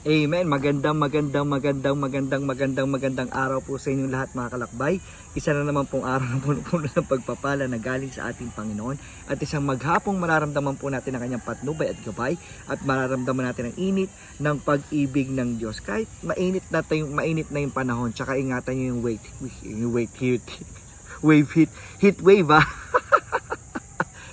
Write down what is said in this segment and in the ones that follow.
Amen. Magandang, magandang, magandang, magandang, magandang, magandang araw po sa inyong lahat mga kalakbay. Isa na naman pong araw na puno-puno ng pagpapala na galing sa ating Panginoon. At isang maghapong mararamdaman po natin ang kanyang patnubay at gabay. At mararamdaman natin ang init ng pag-ibig ng Diyos. Kahit mainit na, tayo, mainit na yung panahon, tsaka ingatan nyo yung wait, yung wait heat, wave heat, heat wave ah.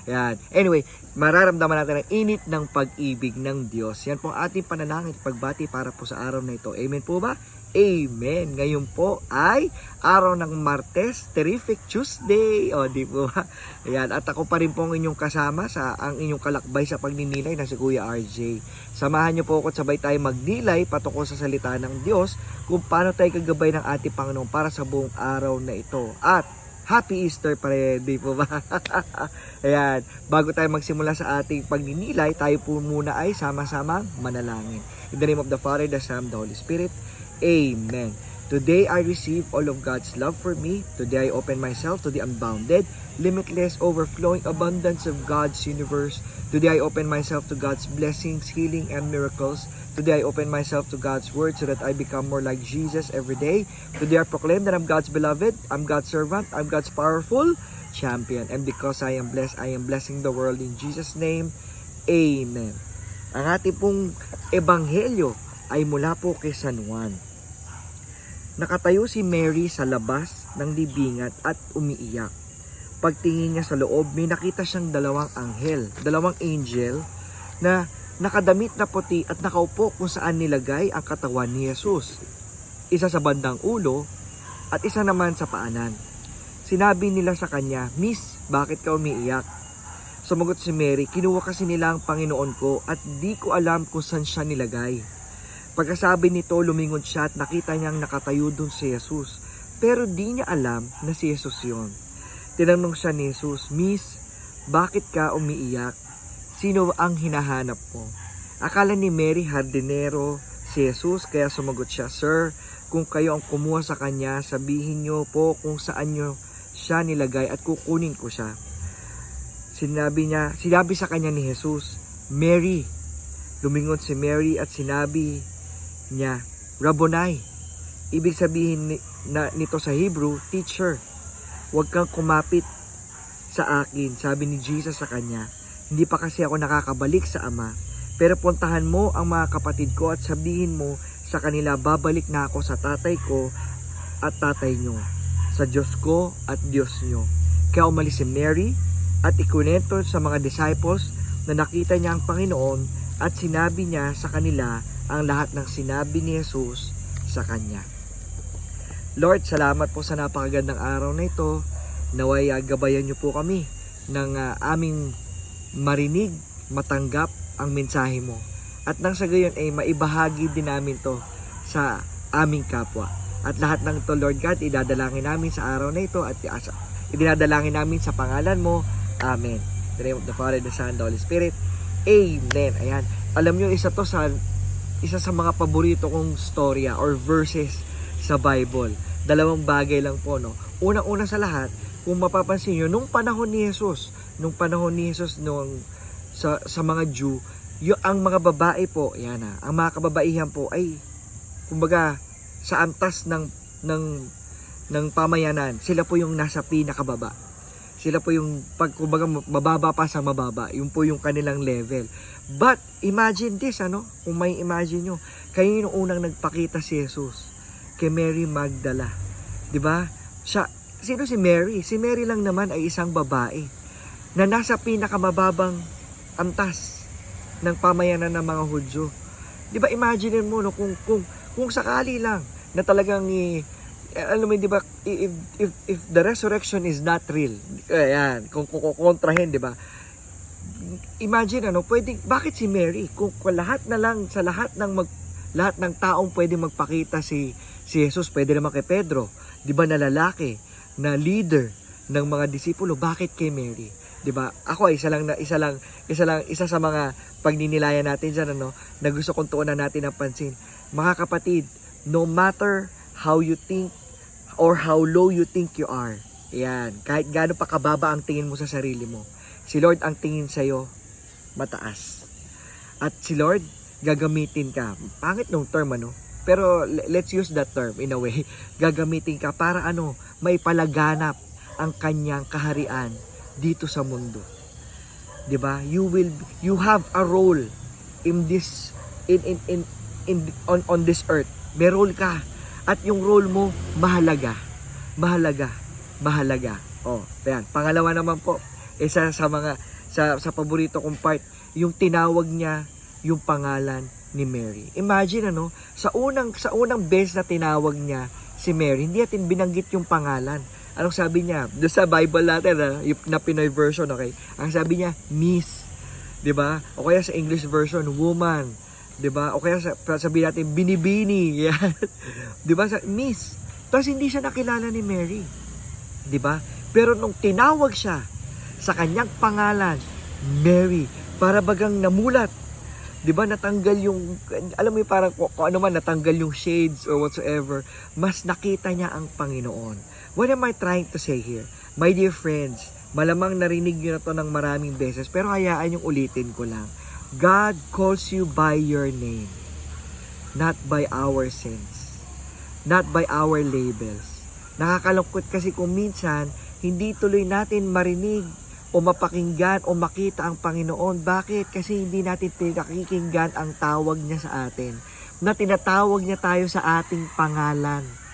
Yan. Anyway, mararamdaman natin ang init ng pag-ibig ng Diyos. Yan po ang ating panalangin at pagbati para po sa araw na ito. Amen po ba? Amen. Ngayon po ay araw ng Martes, Terrific Tuesday. O, di po ba? Ayan. At ako pa rin po ang inyong kasama sa ang inyong kalakbay sa pagninilay na si Kuya RJ. Samahan niyo po ako at sabay tayo magnilay patungkol sa salita ng Diyos kung paano tayo kagabay ng ating Panginoon para sa buong araw na ito. At Happy Easter pa rin, di po ba? Ayan, bago tayo magsimula sa ating pagninilay, tayo po muna ay sama-samang manalangin. In the name of the Father, the Son, the Holy Spirit. Amen. Today I receive all of God's love for me. Today I open myself to the unbounded, limitless, overflowing abundance of God's universe. Today I open myself to God's blessings, healing, and miracles. Today I open myself to God's word so that I become more like Jesus every day. Today I proclaim that I'm God's beloved, I'm God's servant, I'm God's powerful champion. And because I am blessed, I am blessing the world in Jesus' name. Amen. Ang ating pong ebanghelyo ay mula po kay San Juan. Nakatayo si Mary sa labas ng libingat at umiiyak. Pagtingin niya sa loob, may nakita siyang dalawang anghel, dalawang angel na nakadamit na puti at nakaupo kung saan nilagay ang katawan ni Jesus. Isa sa bandang ulo at isa naman sa paanan. Sinabi nila sa kanya, Miss, bakit ka umiiyak? Sumagot si Mary, kinuha kasi nila ang Panginoon ko at di ko alam kung saan siya nilagay. Pagkasabi nito, lumingon siya at nakita niyang nakatayo dun si Jesus. Pero di niya alam na si Jesus yon. Tinanong siya ni Jesus, Miss, bakit ka umiiyak? Sino ang hinahanap mo? Akala ni Mary hardinero si Jesus kaya sumagot siya, Sir, kung kayo ang kumuha sa kanya, sabihin niyo po kung saan niyo siya nilagay at kukunin ko siya. Sinabi niya, sinabi sa kanya ni Jesus, Mary. Lumingon si Mary at sinabi niya, Rabboni. Ibig sabihin ni, na, nito sa Hebrew, teacher. Huwag kang kumapit sa akin, sabi ni Jesus sa kanya. Hindi pa kasi ako nakakabalik sa Ama. Pero puntahan mo ang mga kapatid ko at sabihin mo sa kanila, babalik na ako sa tatay ko at tatay nyo, sa Diyos ko at Diyos nyo. Kaya umalis si Mary at ikunento sa mga disciples na nakita niya ang Panginoon at sinabi niya sa kanila ang lahat ng sinabi ni Jesus sa kanya. Lord, salamat po sa napakagandang araw na ito. Naway gabayan niyo po kami ng ah, aming marinig, matanggap ang mensahe mo. At nang sa gayon ay maibahagi din namin to sa aming kapwa. At lahat ng to, Lord God, idadalangin namin sa araw na ito at idinadalangin namin sa pangalan mo. Amen. In the name of the Father, the Son, the Holy Spirit. Amen. Ayan. Alam nyo, isa to sa isa sa mga paborito kong storya or verses sa Bible. Dalawang bagay lang po, no? Unang-una sa lahat, kung mapapansin nyo, nung panahon ni Jesus, nung panahon ni Jesus nung sa, sa mga Jew, yung, ang mga babae po, yan na, ang mga kababaihan po ay, kumbaga, sa antas ng, ng, ng pamayanan, sila po yung nasa pinakababa. Sila po yung, pag, kumbaga, mababa pa sa mababa. Yun po yung kanilang level. But, imagine this, ano? Kung may imagine nyo, kayo yung unang nagpakita si Jesus kay Mary Magdala. 'Di ba? Siya, sino si Mary? Si Mary lang naman ay isang babae na nasa pinakamababang antas ng pamayanan ng mga Hudyo. 'Di ba? Imagine mo no kung kung kung sakali lang na talagang i eh, alam mo 'di ba if if if the resurrection is not real. Ayan, kung kukontrahin, 'di ba? Imagine ano, pwedeng bakit si Mary kung, kung lahat na lang sa lahat ng mag lahat ng taong pwede magpakita si si Jesus, pwede naman kay Pedro, 'di ba na lalaki, na leader ng mga disipulo, bakit kay Mary? 'Di ba? Ako isa lang na isa lang isa lang isa sa mga pagninilayan natin diyan ano, na gusto kong tuunan natin ng pansin. Mga kapatid, no matter how you think or how low you think you are, yan, kahit gaano pa kababa ang tingin mo sa sarili mo, si Lord ang tingin sa iyo mataas. At si Lord, gagamitin ka. Pangit nung term ano, pero le- let's use that term in a way. Gagamitin ka para ano, may palaganap ang kanyang kaharian dito sa mundo. 'Di ba? You will you have a role in this in in in, in on on this earth. May role ka at yung role mo mahalaga. Mahalaga. Mahalaga. Oh, ayan. Pangalawa naman po, isa sa mga sa sa paborito kong part, yung tinawag niya yung pangalan ni Mary. Imagine ano, sa unang sa unang beses na tinawag niya si Mary, hindi natin binanggit yung pangalan. Anong sabi niya? Doon sa Bible natin, ah, yung na Pinoy version, okay? Ang sabi niya, Miss. 'Di ba? O kaya sa English version, woman. 'Di ba? O kaya sa sabi natin binibini. Yan. 'Di ba? Sa Miss. Tapos hindi siya nakilala ni Mary. 'Di ba? Pero nung tinawag siya sa kanyang pangalan, Mary, para bagang namulat. 'Di ba? Natanggal yung alam mo yung parang kung ano man natanggal yung shades or whatsoever, mas nakita niya ang Panginoon. What am I trying to say here? My dear friends, malamang narinig niyo na to ng maraming beses, pero hayaan yung ulitin ko lang. God calls you by your name, not by our sins, not by our labels. Nakakalungkot kasi kung minsan, hindi tuloy natin marinig o mapakinggan o makita ang Panginoon. Bakit? Kasi hindi natin pinakikinggan ang tawag niya sa atin. Na tinatawag niya tayo sa ating pangalan.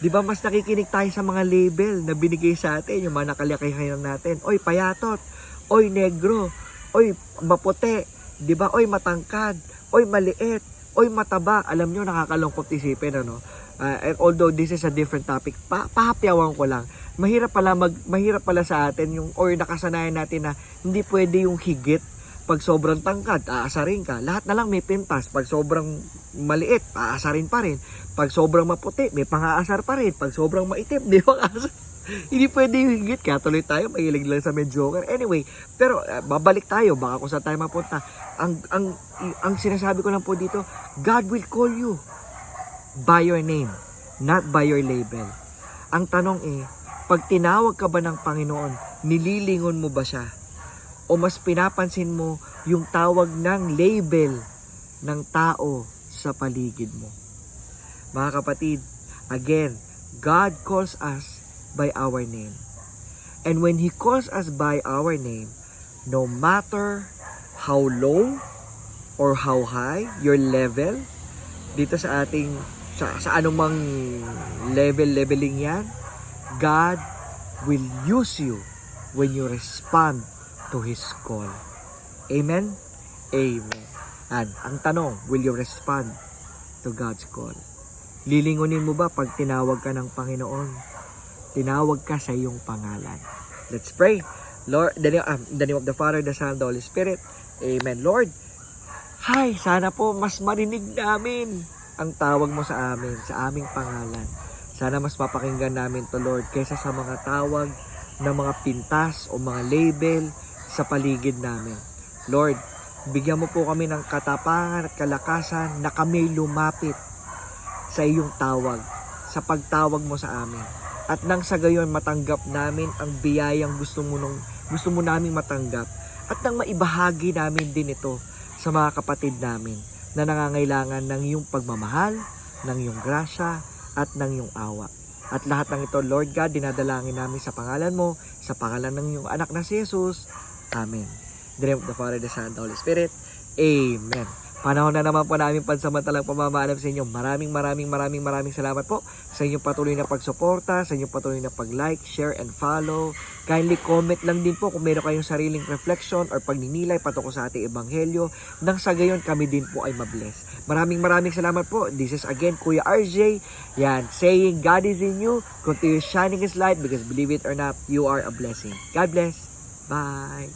Di ba mas nakikinig tayo sa mga label na binigay sa atin, yung mga nakalakayan natin. Oy, payatot. Oy, negro. Oy, maputi. Di ba? Oy, matangkad. Oy, maliit. Oy, mataba. Alam nyo, nakakalungkot isipin, ano? Uh, and although this is a different topic, pa pahapyawan ko lang. Mahirap pala mag mahirap pala sa atin yung or nakasanayan natin na hindi pwede yung higit pag sobrang tangkad, aasarin ka. Lahat na lang may pintas. Pag sobrang maliit, aasarin pa rin. Pag sobrang maputi, may pang-aasar pa rin. Pag sobrang maitim, di ba? Hindi pwede yung higit. Kaya tuloy tayo, mahilig lang sa mediocre. Anyway, pero uh, babalik tayo. Baka kung saan tayo mapunta. Ang, ang, ang sinasabi ko lang po dito, God will call you by your name, not by your label. Ang tanong eh, pag tinawag ka ba ng Panginoon, nililingon mo ba siya? O mas pinapansin mo yung tawag ng label ng tao sa paligid mo? Mga kapatid, again, God calls us by our name. And when He calls us by our name, no matter how low or how high your level dito sa ating sa, sa anumang level leveling yan God will use you when you respond to His call Amen? Amen And ang tanong, will you respond to God's call? Lilingunin mo ba pag tinawag ka ng Panginoon? Tinawag ka sa iyong pangalan. Let's pray. Lord, the name, um, the name of the Father, the Son, the Holy Spirit. Amen. Lord, Hi, sana po mas marinig namin ang tawag mo sa amin, sa aming pangalan. Sana mas mapakinggan namin to Lord kaysa sa mga tawag ng mga pintas o mga label sa paligid namin. Lord, bigyan mo po kami ng katapangan at kalakasan na kami lumapit sa iyong tawag, sa pagtawag mo sa amin. At nang sa gayon matanggap namin ang biyayang gusto mo nung gusto mo naming matanggap at nang maibahagi namin din ito sa mga kapatid namin na nangangailangan ng iyong pagmamahal, ng iyong grasya, at ng iyong awa. At lahat ng ito, Lord God, dinadalangin namin sa pangalan mo, sa pangalan ng iyong anak na si Jesus. Amen. In the of the Father, the Son, the Holy Spirit. Amen. Panahon na naman po namin pansamantalang pamamaalam sa inyo. Maraming maraming maraming maraming salamat po sa inyong patuloy na pagsuporta, sa inyong patuloy na pag-like, share, and follow. Kindly comment lang din po kung meron kayong sariling reflection or pagninilay patungkol sa ating ebanghelyo nang sa gayon kami din po ay mabless. Maraming maraming salamat po. This is again Kuya RJ. Yan, saying God is in you. Continue shining His light because believe it or not, you are a blessing. God bless. Bye.